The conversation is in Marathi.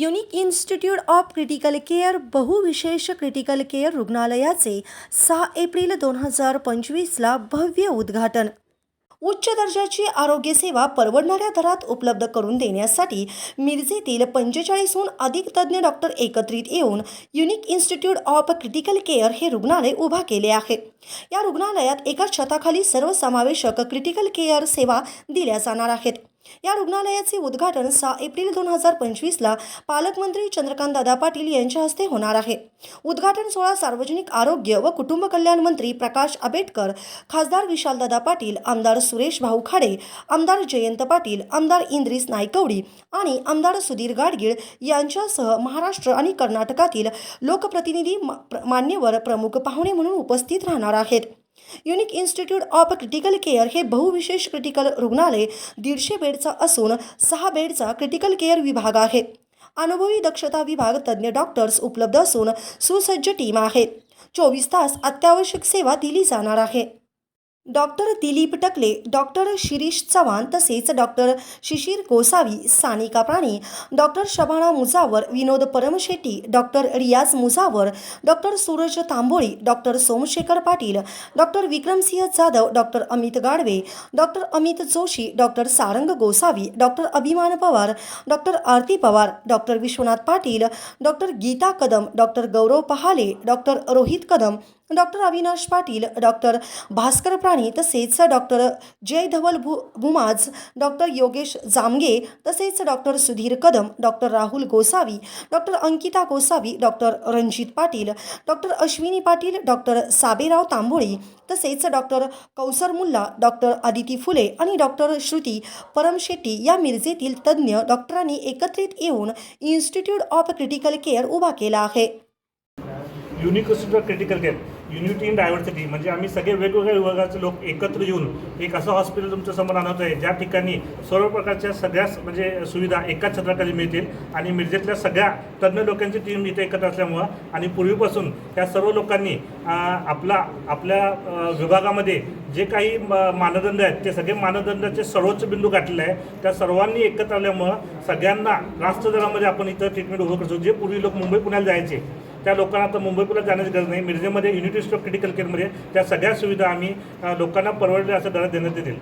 Unique institute of critical care बहुविशेष critical care रुग्णालयाचे सहा एप्रिल दोन हजार पंचवीसला भव्य उद्घाटन. उच्च दर्जाची आरोग्यसेवा परवडणाऱ्या दरात उपलब्ध करून देण्यासाठी मिरजेतील पंचेचाळीसहून अधिक तज्ज्ञ डॉक्टर एकत्रित येऊन unique institute of critical care हे रुग्णालय उभा केले आहे. या रुग्णालयात एका छताखाली सर्वसमावेशक क्रिटिकल केअर सेवा दिल्या जाणार आहेत. या रुग्णालयाचे उद्घाटन सहा एप्रिल दोन हजार पंचवीसला पालकमंत्री चंद्रकांत दादा पाटील यांच्या हस्ते होणार आहे. उद्घाटन सोहळा सार्वजनिक आरोग्य व कुटुंब कल्याण मंत्री प्रकाश आंबेडकर खासदार विशालदादा पाटील आमदार सुरेश भाऊ खाडे आमदार जयंत पाटील आमदार इंद्रिस नायकवडी आणि आमदार सुधीर गाडगीळ यांच्यासह महाराष्ट्र आणि कर्नाटकातील लोकप्रतिनिधी मा- प्र- मान्यवर प्रमुख पाहुणे म्हणून उपस्थित राहणार आहेत. Unique institute of critical care हे बहुविशेष क्रिटिकल रुग्णालय दीडशे बेडचा असून सहा बेडचा क्रिटिकल केअर विभाग आहे. अनुभवी दक्षता विभाग तज्ज्ञ डॉक्टर्स उपलब्ध असून सुसज्ज टीम आहे. चोवीस तास अत्यावश्यक सेवा दिली जाणार आहे. डॉक्टर दिलीप टकले डॉक्टर शिरीष चव्हाण तसेच doctor Shishir Gosavi Sanika Prani doctor Shabana Mujawar Vinod Paramshetti doctor Riyaz Mujawar doctor Suraj Tamboli doctor Somshekhar Patil doctor Vikramsinh Jadhav doctor Amit Gadve doctor Amit Joshi doctor Sarang Gosavi doctor Abhiman Pawar doctor Aarti Pawar doctor Vishwanath Patil doctor Geeta Kadam doctor Gaurav Pahale doctor Rohit Kadam doctor Avinash Patil doctor Bhaskar Prani तसेच डॉक्टर जय धवल भू भुमाज डॉक्टर योगेश जामगे तसेच doctor Sudhir Kadam doctor Rahul Gosavi doctor Ankita Gosavi doctor Ranjit Patil doctor Ashwini Patil doctor Saberao Tamboli तसेच डॉक्टर कौसर मुल्ला डॉक्टर आदिती फुले आणि डॉक्टर श्रुती परमशेट्टी या मिरजेतील तज्ज्ञ डॉक्टरांनी एकत्रित येऊन इन्स्टिट्यूट ऑफ क्रिटिकल केअर उभा केला आहे. Unique institute of critical care unity in diversity म्हणजे आम्ही सगळे वेगवेगळ्या विभागाचे लोक एकत्र येऊन एक असं हॉस्पिटल तुमच्यासमोर आणत आहे ज्या ठिकाणी सर्व प्रकारच्या सगळ्याच म्हणजे सुविधा एकाच छत्राखाली मिळतील आणि मिरजेतल्या सगळ्या तज्ज्ञ लोकांची टीम इथे एकत्र असल्यामुळं आणि पूर्वीपासून त्या सर्व लोकांनी आपला आपल्या विभागामध्ये जे काही म- मानदंड आहेत ते सगळे मानदंडाचे सर्वोच्च बिंदू गाठलेले आहे त्या सर्वांनी एकत्र आल्यामुळं सगळ्यांना रास्त दरामध्ये आपण इथं ट्रीटमेंट उभं करतो. जे पूर्वी लोक मुंबई पुण्याला जायचे त्या लोकांना आता मुंबई जाण्याची गरज नाही. मिरजेमध्ये युनिट ऑफ क्रिटिकल केअरमध्ये त्या सगळ्या सुविधा आम्ही लोकांना परवडल्या असं दरात देण्यात येतील.